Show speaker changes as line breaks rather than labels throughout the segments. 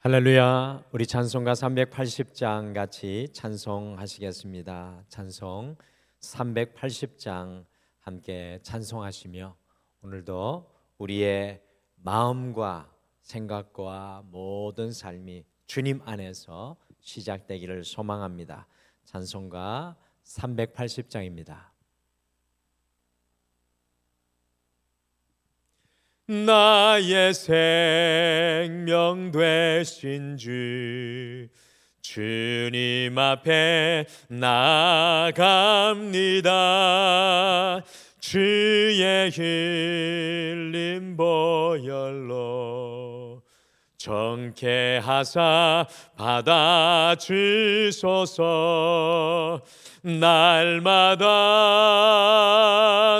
할렐루야. 우리 찬송가 380장 같이 찬송하시겠습니다. 찬송 380장 함께 찬송하시며 오늘도 우리의 마음과 생각과 모든 삶이 주님 안에서 시작되기를 소망합니다. 찬송가 380장입니다. 나의 생명 되신 주 주님 앞에 나갑니다. 주의 흘린 보혈로 정케 하사 받아 주소서. 날마다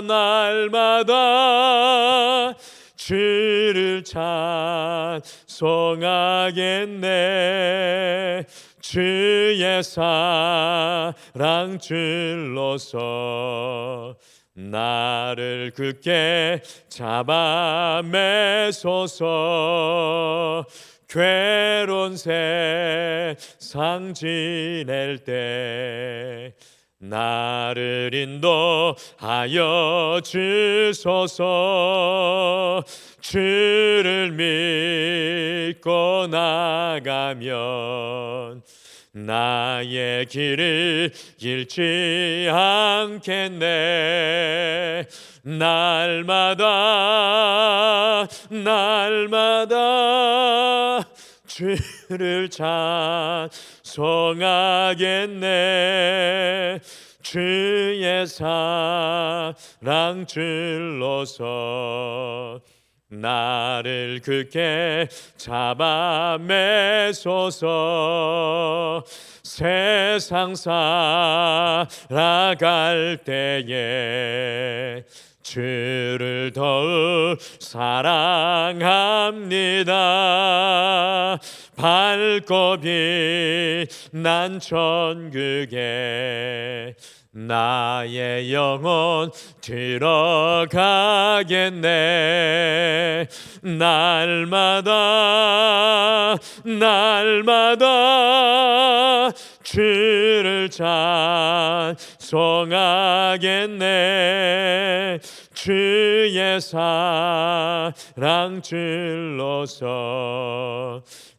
날마다 주를 찬송하겠네. 주의 사랑 줄로서 나를 굳게 잡아 매소서. 괴로운 세상 지낼 때 나를 인도하여 주소서. 주를 믿고 나가면 나의 길을 잃지 않겠네. 날마다 날마다 주를 찬 송하겠네. 주의 사랑 줄로서 나를 굳게 잡아 매소서. 세상 살아갈 때에 주를 더욱 사랑합니다. 밝고 빛난 천국에 나의 영혼 들어가겠네. 날마다 날마다 주를 찬송하겠네 주의 사랑 줄로서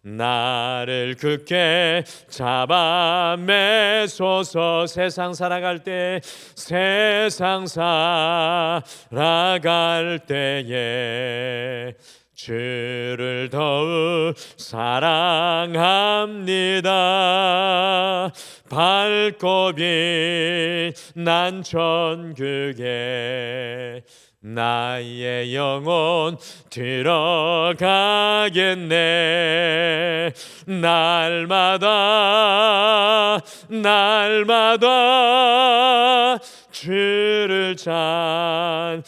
나를 굳게 잡아 매소서. 세상 살아갈 때 세상 살아갈 때에 주를 더욱 사랑합니다. 밝고 빛난 천국에 나의 영혼 들어가겠네. 날마다 날마다 주를 찬송하겠네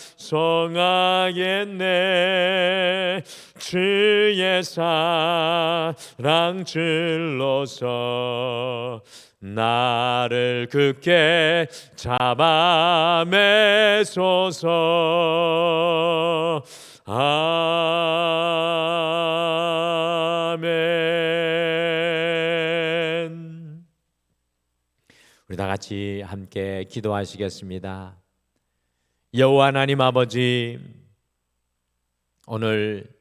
주의 사랑 줄로서 나를 굳게 잡아 매소서. 아멘. 우리 다 같이 함께 기도하시겠습니다. 여호와 하나님 아버지 오늘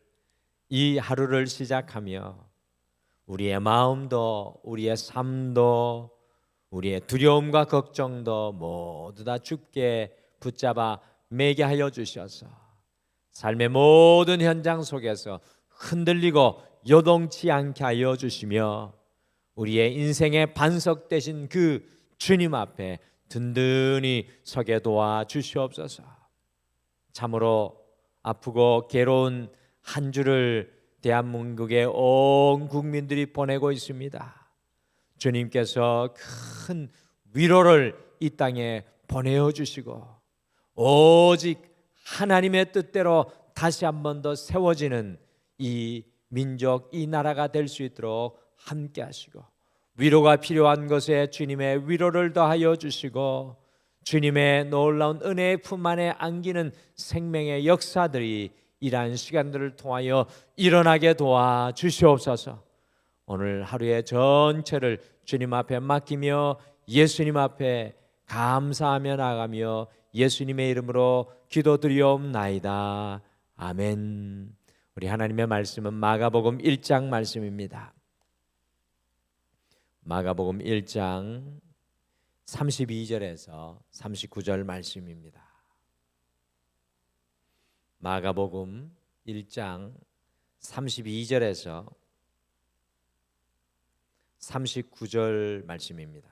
이 하루를 시작하며 우리의 마음도 우리의 삶도 우리의 두려움과 걱정도 모두 다 주께 붙잡아 매게 하여 주셔서 삶의 모든 현장 속에서 흔들리고 요동치 않게 하여 주시며 우리의 인생의 반석 되신 그 주님 앞에 든든히 서게 도와 주시옵소서. 참으로 아프고 괴로운 한 주를 대한민국의 온 국민들이 보내고 있습니다. 주님께서 큰 위로를 이 땅에 보내어 주시고 오직 하나님의 뜻대로 다시 한 번 더 세워지는 이 민족, 이 나라가 될 수 있도록 함께 하시고 위로가 필요한 것에 주님의 위로를 더하여 주시고 주님의 놀라운 은혜의 품 안에 안기는 생명의 역사들이 이러한 시간들을 통하여 일어나게 도와 주시옵소서. 오늘 하루의 전체를 주님 앞에 맡기며 예수님 앞에 감사하며 나가며 예수님의 이름으로 기도드리옵나이다. 아멘. 우리 하나님의 말씀은 마가복음 1장 말씀입니다. 마가복음 1장 32절에서 39절 말씀입니다. 마가복음 1장 32절에서 39절 말씀입니다.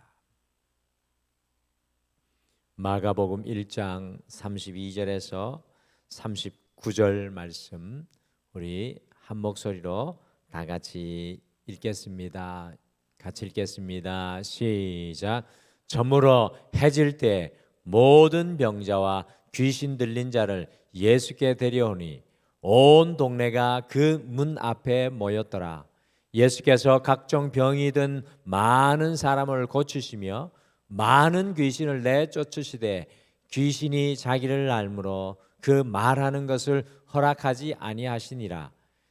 마가복음 1장 32절에서 39절 말씀 우리 한 목소리로 다 같이 읽겠습니다. 같이 읽겠습니다. 시작. 저물어 해질 때 모든 병자와 귀신 들린 자를 예수께 데려오니 온 동네가 그 문 앞에 모였더라. 예수께서 각종 병이 든 많은 사람을 고치시며 많은 귀신을 내쫓으시되 귀신이 자기를 알므로 그 말하는 것을 허락하지 아니하시니라.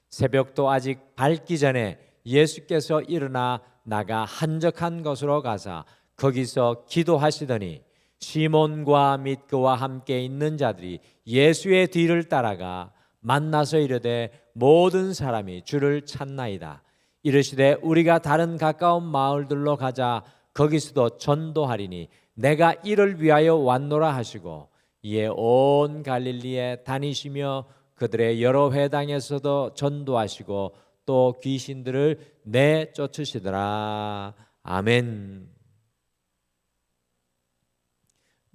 새벽도 아직 밝기 전에 예수께서 일어나 나가 한적한 곳으로 가사 거기서 기도하시더니 시몬과 및 그와 함께 있는 자들이 예수의 뒤를 따라가 만나서 이르되 모든 사람이 주를 찾나이다. 이르시되 우리가 다른 가까운 마을들로 가자 거기서도 전도하리니 내가 이를 위하여 왔노라 하시고 이에 온 갈릴리에 다니시며 그들의 여러 회당에서도 전도하시고 또 귀신들을 내쫓으시더라. 아멘.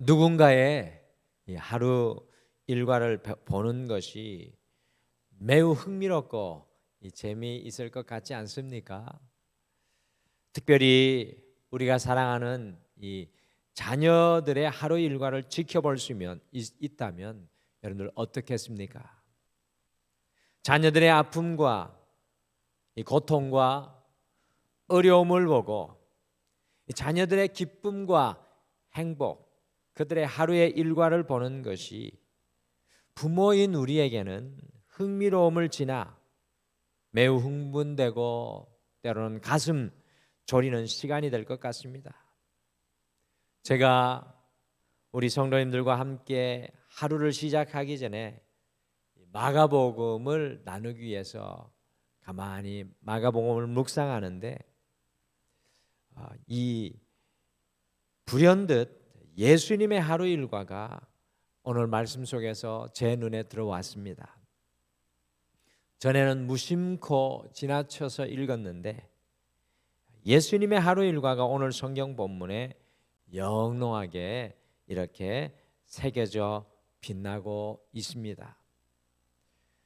누군가의 하루 일과를 보는 것이 매우 흥미롭고 재미있을 것 같지 않습니까? 특별히 우리가 사랑하는 이 자녀들의 하루 일과를 지켜볼 수 있다면 여러분들 어떻겠습니까? 자녀들의 아픔과 이 고통과 어려움을 보고 자녀들의 기쁨과 행복, 그들의 하루의 일과를 보는 것이 부모인 우리에게는 흥미로움을 지나 매우 흥분되고 때로는 가슴 졸이는 시간이 될 것 같습니다. 제가 우리 성도님들과 함께 하루를 시작하기 전에 마가복음을 나누기 위해서 가만히 마가복음을 묵상하는데 아, 이 불현듯 예수님의 하루 일과가 오늘 말씀 속에서 제 눈에 들어왔습니다. 전에는 무심코 지나쳐서 읽었는데 예수님의 하루 일과가 오늘 성경 본문에 영롱하게 이렇게 새겨져 빛나고 있습니다.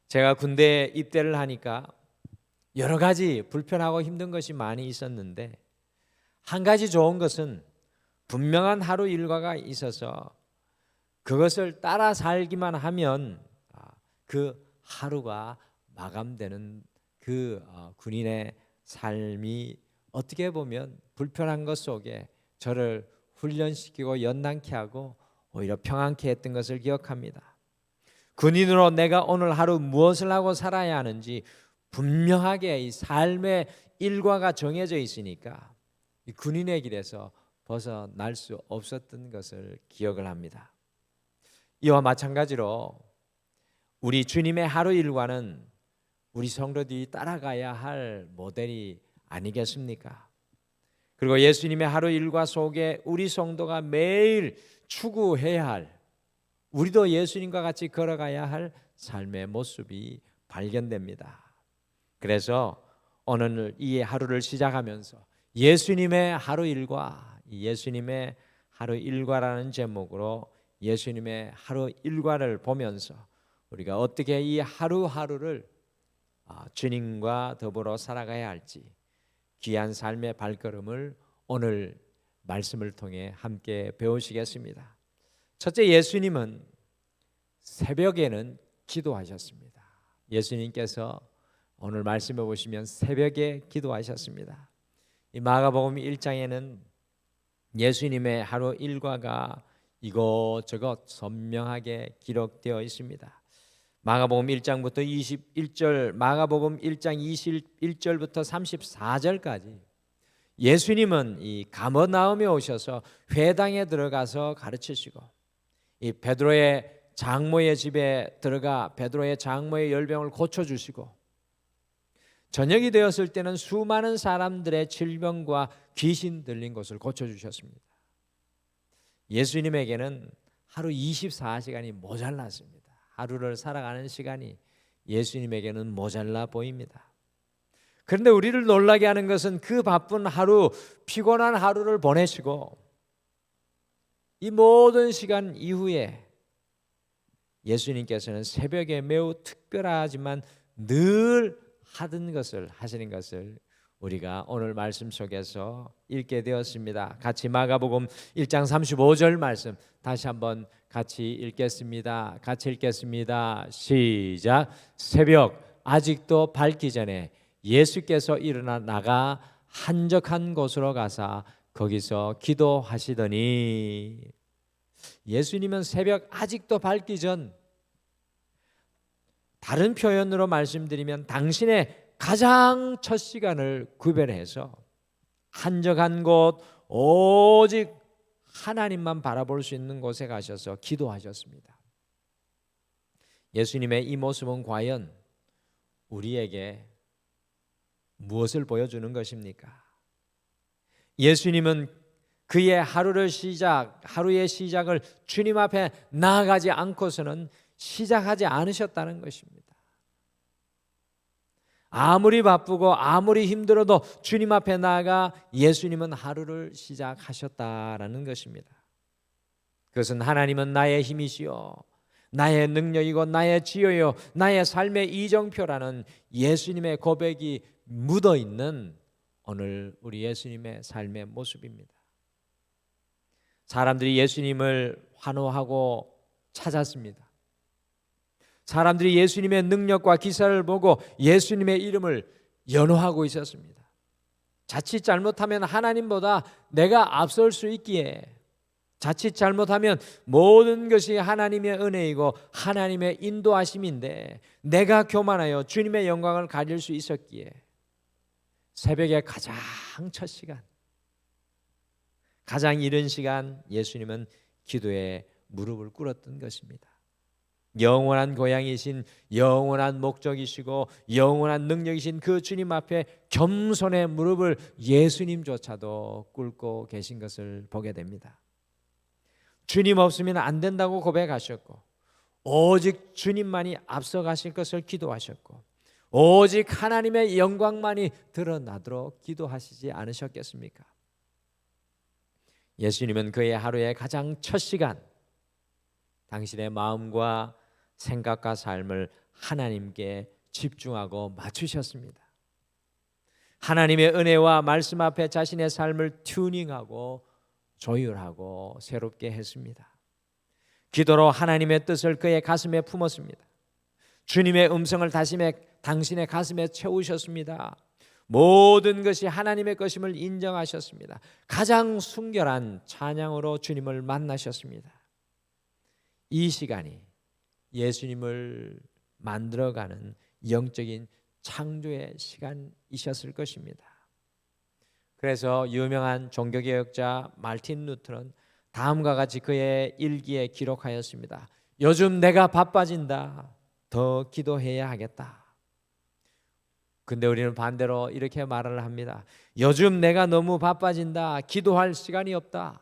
제가 군대 입대를 하니까 여러 가지 불편하고 힘든 것이 많이 있었는데 한 가지 좋은 것은 분명한 하루 일과가 있어서 그것을 따라 살기만 하면 아, 그 하루가 마감되는 그 어, 군인의 삶이 어떻게 보면 불편한 것 속에 저를 훈련시키고 연단케 하고 오히려 평안케 했던 것을 기억합니다. 군인으로 내가 오늘 하루 무엇을 하고 살아야 하는지 분명하게 이 삶의 일과가 정해져 있으니까 이 군인의 길에서 벗어날 수 없었던 것을 기억을 합니다. 이와 마찬가지로 우리 주님의 하루 일과는 우리 성도들이 따라가야 할 모델이 아니겠습니까? 그리고 예수님의 하루 일과 속에 우리 성도가 매일 추구해야 할 우리도 예수님과 같이 걸어가야 할 삶의 모습이 발견됩니다. 그래서 오늘 이 하루를 시작하면서 예수님의 하루 일과 예수님의 하루 일과라는 제목으로 예수님의 하루 일과를 보면서 우리가 어떻게 이 하루하루를 아, 주님과 더불어 살아가야 할지 귀한 삶의 발걸음을 오늘 말씀을 통해 함께 배우시겠습니다. 첫째 예수님은 새벽에는 기도하셨습니다. 예수님께서 오늘 말씀해 보시면 새벽에 기도하셨습니다. 이 마가복음 1장에는 예수님의 하루 일과가 이곳저곳 선명하게 기록되어 있습니다. 마가복음 1장부터 21절, 마가복음 1장 21절부터 34절까지 예수님은 이 가버나움에 오셔서 회당에 들어가서 가르치시고 이 베드로의 장모의 집에 들어가 베드로의 장모의 열병을 고쳐 주시고 저녁이 되었을 때는 수많은 사람들의 질병과 귀신 들린 것을 고쳐 주셨습니다. 예수님에게는 하루 24시간이 모자랐습니다. 하루를 살아가는 시간이 예수님에게는 모자라 보입니다. 그런데 우리를 놀라게 하는 것은 그 바쁜 하루, 피곤한 하루를 보내시고 이 모든 시간 이후에 예수님께서는 새벽에 매우 특별하지만 늘 하던 것을 하시는 것을 우리가 오늘 말씀 속에서 읽게 되었습니다. 같이 마가복음 1장 35절 말씀 다시 한번 같이 읽겠습니다. 같이 읽겠습니다. 시작. 새벽 아직도 밝기 전에 예수께서 일어나 나가 한적한 곳으로 가사 거기서 기도하시더니 예수님은 새벽 아직도 밝기 전 다른 표현으로 말씀드리면 당신의 가장 첫 시간을 구별해서 한적한 곳 오직 하나님만 바라볼 수 있는 곳에 가셔서 기도하셨습니다. 예수님의 이 모습은 과연 우리에게 무엇을 보여주는 것입니까? 예수님은 그의 하루를 시작, 하루의 시작을 주님 앞에 나아가지 않고서는 시작하지 않으셨다는 것입니다. 아무리 바쁘고 아무리 힘들어도 주님 앞에 나아가 예수님은 하루를 시작하셨다라는 것입니다. 그것은 하나님은 나의 힘이시요 나의 능력이고 나의 지혜요 나의 삶의 이정표라는 예수님의 고백이 묻어 있는 오늘 우리 예수님의 삶의 모습입니다. 사람들이 예수님을 환호하고 찾았습니다. 사람들이 예수님의 능력과 기사를 보고 예수님의 이름을 연호하고 있었습니다. 자칫 잘못하면 하나님보다 내가 앞설 수 있기에 자칫 잘못하면 모든 것이 하나님의 은혜이고 하나님의 인도하심인데 내가 교만하여 주님의 영광을 가질 수 있었기에 새벽에 가장 첫 시간 가장 이른 시간 예수님은 기도에 무릎을 꿇었던 것입니다. 영원한 고향이신 영원한 목적이시고 영원한 능력이신 그 주님 앞에 겸손의 무릎을 예수님조차도 꿇고 계신 것을 보게 됩니다. 주님 없으면 안 된다고 고백하셨고 오직 주님만이 앞서 가실 것을 기도하셨고 오직 하나님의 영광만이 드러나도록 기도하시지 않으셨겠습니까? 예수님은 그의 하루의 가장 첫 시간 당신의 마음과 생각과 삶을 하나님께 집중하고 맞추셨습니다. 하나님의 은혜와 말씀 앞에 자신의 삶을 튜닝하고 조율하고 새롭게 했습니다. 기도로 하나님의 뜻을 그의 가슴에 품었습니다. 주님의 음성을 다시에 당신의 가슴에 채우셨습니다. 모든 것이 하나님의 것임을 인정하셨습니다. 가장 순결한 찬양으로 주님을 만나셨습니다. 이 시간이 예수님을 만들어가는 영적인 창조의 시간이셨을 것입니다. 그래서 유명한 종교개혁자 말틴 루트는 다음과 같이 그의 일기에 기록하였습니다. 요즘 내가 바빠진다. 더 기도해야 하겠다. 근데 우리는 반대로 이렇게 말을 합니다. 요즘 내가 너무 바빠진다. 기도할 시간이 없다.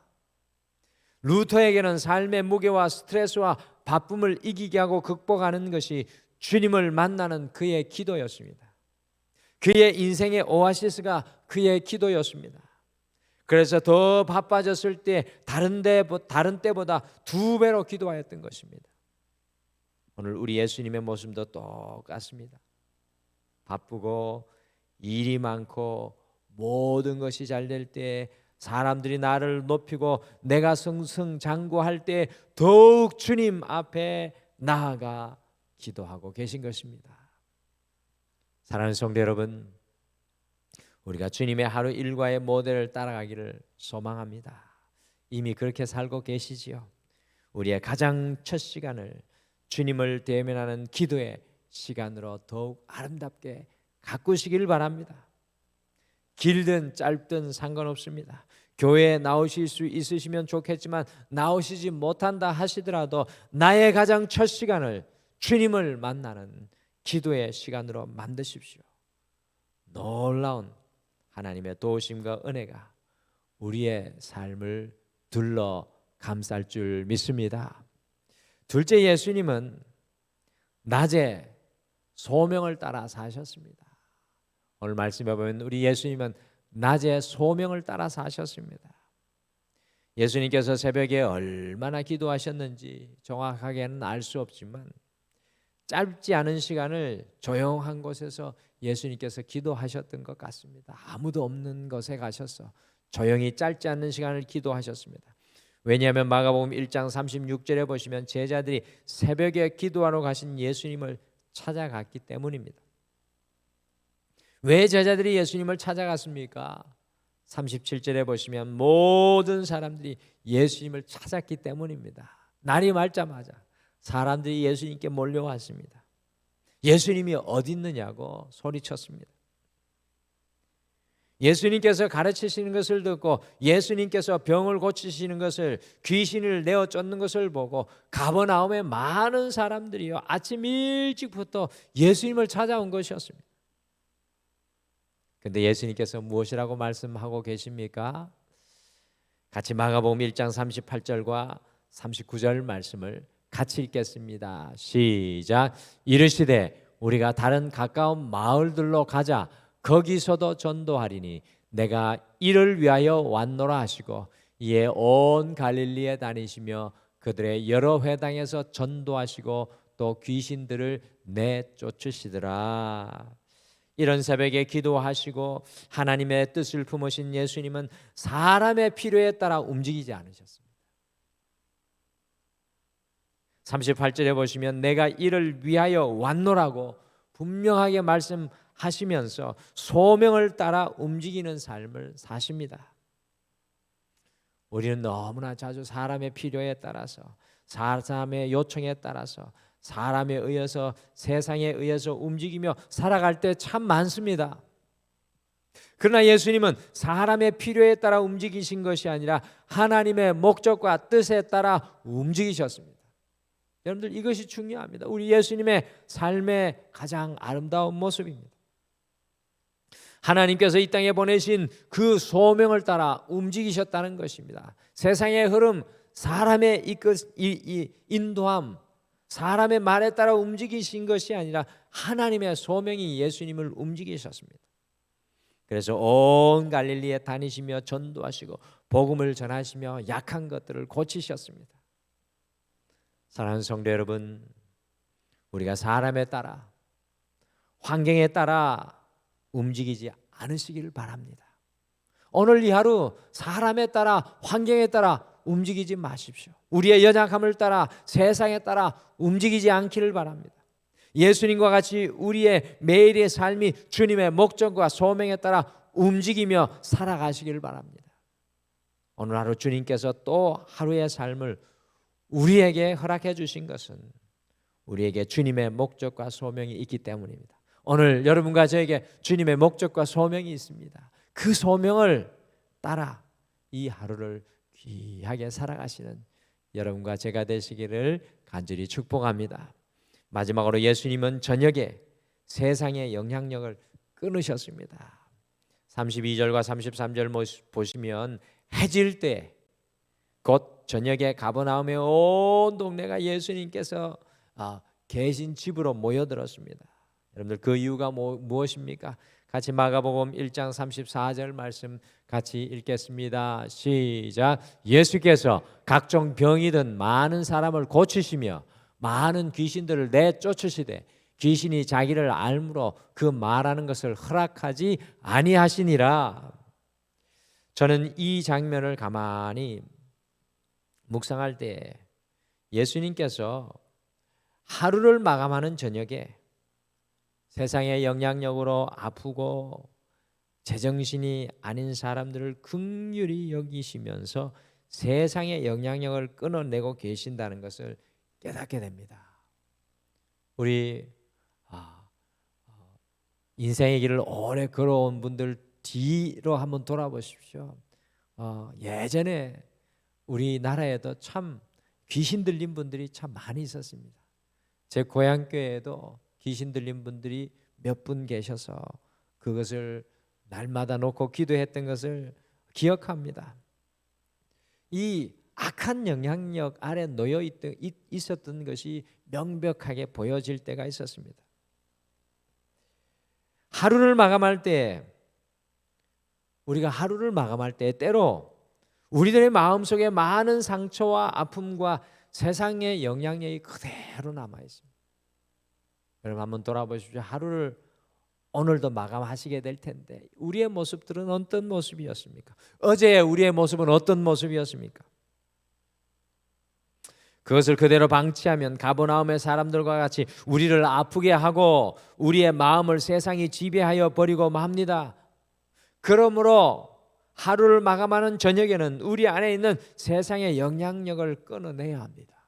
루터에게는 삶의 무게와 스트레스와 바쁨을 이기게 하고 극복하는 것이 주님을 만나는 그의 기도였습니다. 그의 인생의 오아시스가 그의 기도였습니다. 그래서 더 바빠졌을 때 다른 데 다른 때보다 두 배로 기도하였던 것입니다. 오늘 우리 예수님의 모습도 똑같습니다. 바쁘고 일이 많고 모든 것이 잘 될 때 사람들이 나를 높이고 내가 승승장구할 때 더욱 주님 앞에 나아가 기도하고 계신 것입니다. 사랑하는 성도 여러분, 우리가 주님의 하루 일과의 모델을 따라가기를 소망합니다. 이미 그렇게 살고 계시지요. 우리의 가장 첫 시간을 주님을 대면하는 기도의 시간으로 더욱 아름답게 가꾸시기를 바랍니다. 길든 짧든 상관없습니다. 교회에 나오실 수 있으시면 좋겠지만 나오시지 못한다 하시더라도 나의 가장 첫 시간을 주님을 만나는 기도의 시간으로 만드십시오. 놀라운 하나님의 도우심과 은혜가 우리의 삶을 둘러 감쌀 줄 믿습니다. 둘째 예수님은 낮에 소명을 따라 사셨습니다. 오늘 말씀해 보면 우리 예수님은 낮에 소명을 따라 사셨습니다. 예수님께서 새벽에 얼마나 기도하셨는지 정확하게는 알 수 없지만 짧지 않은 시간을 조용한 곳에서 예수님께서 기도하셨던 것 같습니다. 아무도 없는 곳에 가셔서 조용히 짧지 않은 시간을 기도하셨습니다. 왜냐하면 마가복음 1장 36절에 보시면 제자들이 새벽에 기도하러 가신 예수님을 찾아갔기 때문입니다. 왜 제자들이 예수님을 찾아갔습니까? 37절에 보시면 모든 사람들이 예수님을 찾았기 때문입니다. 날이 맑자마자 사람들이 예수님께 몰려왔습니다. 예수님이 어디 있느냐고 소리쳤습니다. 예수님께서 가르치시는 것을 듣고 예수님께서 병을 고치시는 것을 귀신을 내어 쫓는 것을 보고 가버나움에 많은 사람들이요 아침 일찍부터 예수님을 찾아온 것이었습니다. 근데 예수님께서 무엇이라고 말씀하고 계십니까? 같이 마가복음 1장 38절과 39절 말씀을 같이 읽겠습니다. 시작. 이르시되 우리가 다른 가까운 마을들로 가자. 거기서도 전도하리니 내가 이를 위하여 왔노라 하시고 이에 온 갈릴리에 다니시며 그들의 여러 회당에서 전도하시고 또 귀신들을 내쫓으시더라. 이런 새벽에 기도하시고 하나님의 뜻을 품으신 예수님은 사람의 필요에 따라 움직이지 않으셨습니다. 38절에 보시면 내가 이를 위하여 왔노라고 분명하게 말씀하시면서 소명을 따라 움직이는 삶을 사십니다. 우리는 너무나 자주 사람의 필요에 따라서 사람의 요청에 따라서 사람에 의해서 세상에 의해서 움직이며 살아갈 때 참 많습니다. 그러나 예수님은 사람의 필요에 따라 움직이신 것이 아니라 하나님의 목적과 뜻에 따라 움직이셨습니다. 여러분들 이것이 중요합니다. 우리 예수님의 삶의 가장 아름다운 모습입니다. 하나님께서 이 땅에 보내신 그 소명을 따라 움직이셨다는 것입니다. 세상의 흐름, 사람의 이끌, 이, 이 인도함, 사람의 말에 따라 움직이신 것이 아니라 하나님의 소명이 예수님을 움직이셨습니다. 그래서 온 갈릴리에 다니시며 전도하시고 복음을 전하시며 약한 것들을 고치셨습니다. 사랑하는 성도 여러분, 우리가 사람에 따라 환경에 따라 움직이지 않으시기를 바랍니다. 오늘 이 하루 사람에 따라 환경에 따라 움직이지 마십시오. 우리의 연약함을 따라 세상에 따라 움직이지 않기를 바랍니다. 예수님과 같이 우리의 매일의 삶이 주님의 목적과 소명에 따라 움직이며 살아가시기를 바랍니다. 오늘 하루 주님께서 또 하루의 삶을 우리에게 허락해 주신 것은 우리에게 주님의 목적과 소명이 있기 때문입니다. 오늘 여러분과 저에게 주님의 목적과 소명이 있습니다. 그 소명을 따라 이 하루를 귀하게 살아가시는 여러분과 제가 되시기를 간절히 축복합니다. 마지막으로 예수님은 저녁에 세상의 영향력을 끊으셨습니다. 32절과 33절 보시면 해질 때 곧 저녁에 가버나움의 온 동네가 예수님께서 아, 계신 집으로 모여들었습니다. 여러분들 그 이유가 뭐, 무엇입니까? 같이 마가복음 1장 34절 말씀 같이 읽겠습니다. 시작. 예수께서 각종 병이든 많은 사람을 고치시며 많은 귀신들을 내쫓으시되 귀신이 자기를 알므로 그 말하는 것을 허락하지 아니하시니라. 저는 이 장면을 가만히 묵상할 때 예수님께서 하루를 마감하는 저녁에 세상의 영향력으로 아프고 제정신이 아닌 사람들을 극률히 여기시면서 세상의 영향력을 끊어내고 계신다는 것을 깨닫게 됩니다. 우리 아, 어, 인생의 길을 오래 걸어온 분들 뒤로 한번 돌아보십시오. 어, 예전에 우리나라에도 참 귀신 들린 분들이 참 많이 있었습니다. 제 고향 교회에도 귀신 들린 분들이 몇 분 계셔서 그것을 날마다 놓고 기도했던 것을 기억합니다. 이 악한 영향력 아래 놓여 있었던 것이 명백하게 보여질 때가 있었습니다. 하루를 마감할 때 우리가 하루를 마감할 때 때로 우리들의 마음속에 많은 상처와 아픔과 세상의 영향력이 그대로 남아 있습니다. 여러분 한번 돌아보십시오. 하루를 오늘도 마감하시게 될 텐데 우리의 모습들은 어떤 모습이었습니까? 어제 우리의 모습은 어떤 모습이었습니까? 그것을 그대로 방치하면 가버나움의 사람들과 같이 우리를 아프게 하고 우리의 마음을 세상이 지배하여 버리고 맙니다. 그러므로 하루를 마감하는 저녁에는 우리 안에 있는 세상의 영향력을 끊어내야 합니다.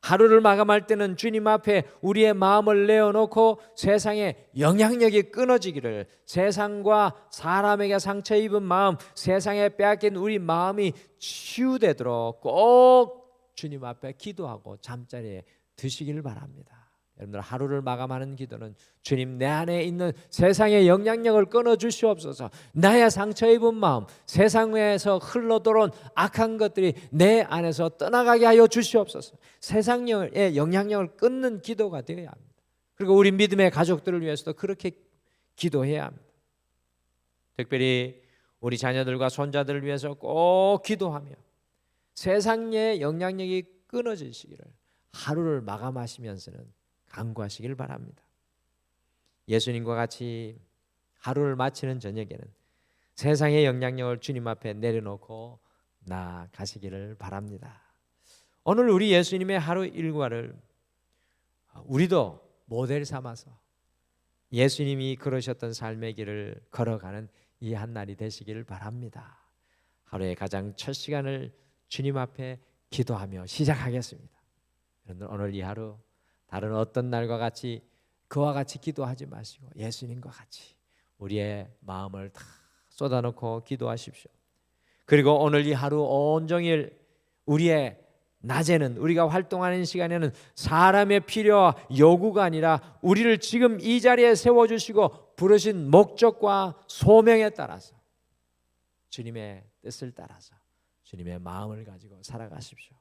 하루를 마감할 때는 주님 앞에 우리의 마음을 내어놓고 세상의 영향력이 끊어지기를 세상과 사람에게 상처 입은 마음, 세상에 빼앗긴 우리 마음이 치유되도록 꼭 주님 앞에 기도하고 잠자리에 드시기를 바랍니다. 여러분들 하루를 마감하는 기도는 주님 내 안에 있는 세상의 영향력을 끊어 주시옵소서. 나의 상처 입은 마음, 세상에서 흘러들어온 악한 것들이 내 안에서 떠나가게 하여 주시옵소서. 세상의 영향력을 끊는 기도가 되어야 합니다. 그리고 우리 믿음의 가족들을 위해서도 그렇게 기도해야 합니다. 특별히 우리 자녀들과 손자들을 위해서 꼭 기도하며 세상의 영향력이 끊어지시기를 하루를 마감하시면서는 간구하시길 바랍니다. 예수님과 같이 하루를 마치는 저녁에는 세상의 영향력을 주님 앞에 내려놓고 나가시기를 바랍니다. 오늘 우리 예수님의 하루 일과를 우리도 모델 삼아서 예수님이 걸으셨던 삶의 길을 걸어가는 이 한 날이 되시기를 바랍니다. 하루의 가장 첫 시간을 주님 앞에 기도하며 시작하겠습니다. 여러분 오늘 이 하루 다른 어떤 날과 같이 그와 같이 기도하지 마시고 예수님과 같이 우리의 마음을 다 쏟아놓고 기도하십시오. 그리고 오늘 이 하루 온종일 우리의 낮에는 우리가 활동하는 시간에는 사람의 필요와 요구가 아니라 우리를 지금 이 자리에 세워 주시고 부르신 목적과 소명에 따라서 주님의 뜻을 따라서 주님의 마음을 가지고 살아가십시오.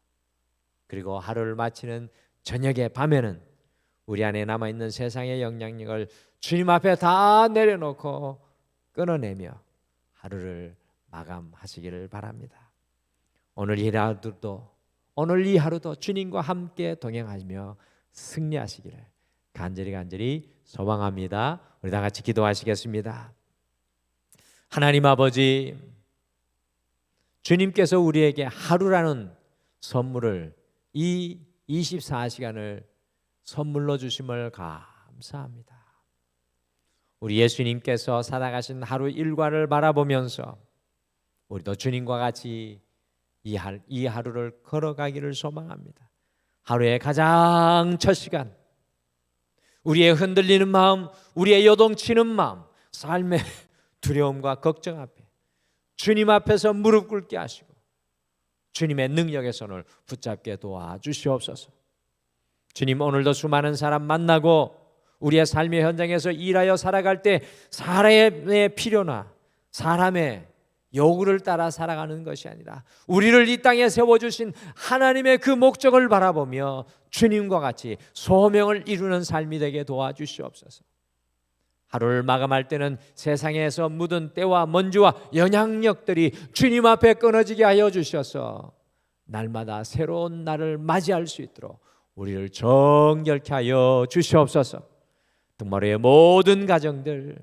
그리고 하루를 마치는 저녁에 밤에는 우리 안에 남아 있는 세상의 영향력을 주님 앞에 다 내려놓고 끊어내며 하루를 마감하시기를 바랍니다. 오늘 이 하루도 오늘 이 하루도 주님과 함께 동행하며 승리하시기를 간절히 간절히 소망합니다. 우리 다 같이 기도하시겠습니다. 하나님 아버지 주님께서 우리에게 하루라는 선물을 이 24시간을 선물로 주심을 감사합니다. 우리 예수님께서 살아가신 하루 일과를 바라보면서 우리도 주님과 같이 이, 하, 이 하루를 걸어가기를 소망합니다. 하루의 가장 첫 시간, 우리의 흔들리는 마음, 우리의 요동치는 마음, 삶의 두려움과 걱정 앞에 주님 앞에서 무릎 꿇게 하시고 주님의 능력의 손을 붙잡게 도와주시옵소서. 주님 오늘도 수많은 사람 만나고 우리의 삶의 현장에서 일하여 살아갈 때 사람의 필요나 사람의 요구를 따라 살아가는 것이 아니라 우리를 이 땅에 세워주신 하나님의 그 목적을 바라보며 주님과 같이 소명을 이루는 삶이 되게 도와주시옵소서. 하루를 마감할 때는 세상에서 묻은 때와 먼지와 영향력들이 주님 앞에 끊어지게 하여 주셔서 날마다 새로운 날을 맞이할 수 있도록 우리를 정결케 하여 주시옵소서. 등마루의 모든 가정들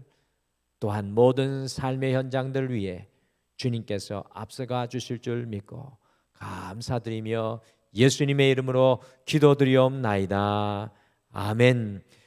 또한 모든 삶의 현장들 위해 주님께서 앞서가 주실 줄 믿고 감사드리며 예수님의 이름으로 기도드리옵나이다. 아멘.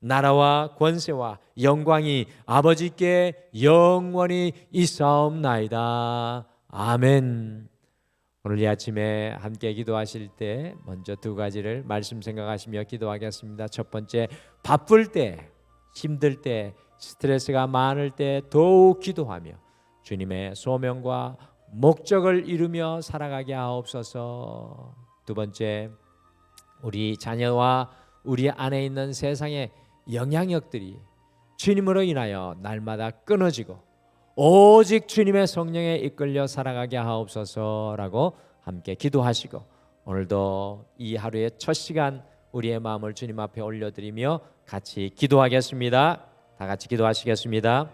나라와 권세와 영광이 아버지께 영원히 있사옵나이다. 아멘. 오늘 이 아침에 함께 기도하실 때 먼저 두 가지를 말씀 생각하시며 기도하겠습니다. 첫 번째, 바쁠 때, 힘들 때, 스트레스가 많을 때 더욱 기도하며 주님의 소명과 목적을 이루며 살아가게 하옵소서. 두 번째, 우리 자녀와 우리 안에 있는 세상의 영향력들이 주님으로 인하여 날마다 끊어지고 오직 주님의 성령에 이끌려 살아가게 하옵소서라고 함께 기도하시고 오늘도 이 하루의 첫 시간 우리의 마음을 주님 앞에 올려드리며 같이 기도하겠습니다. 다 같이 기도하시겠습니다.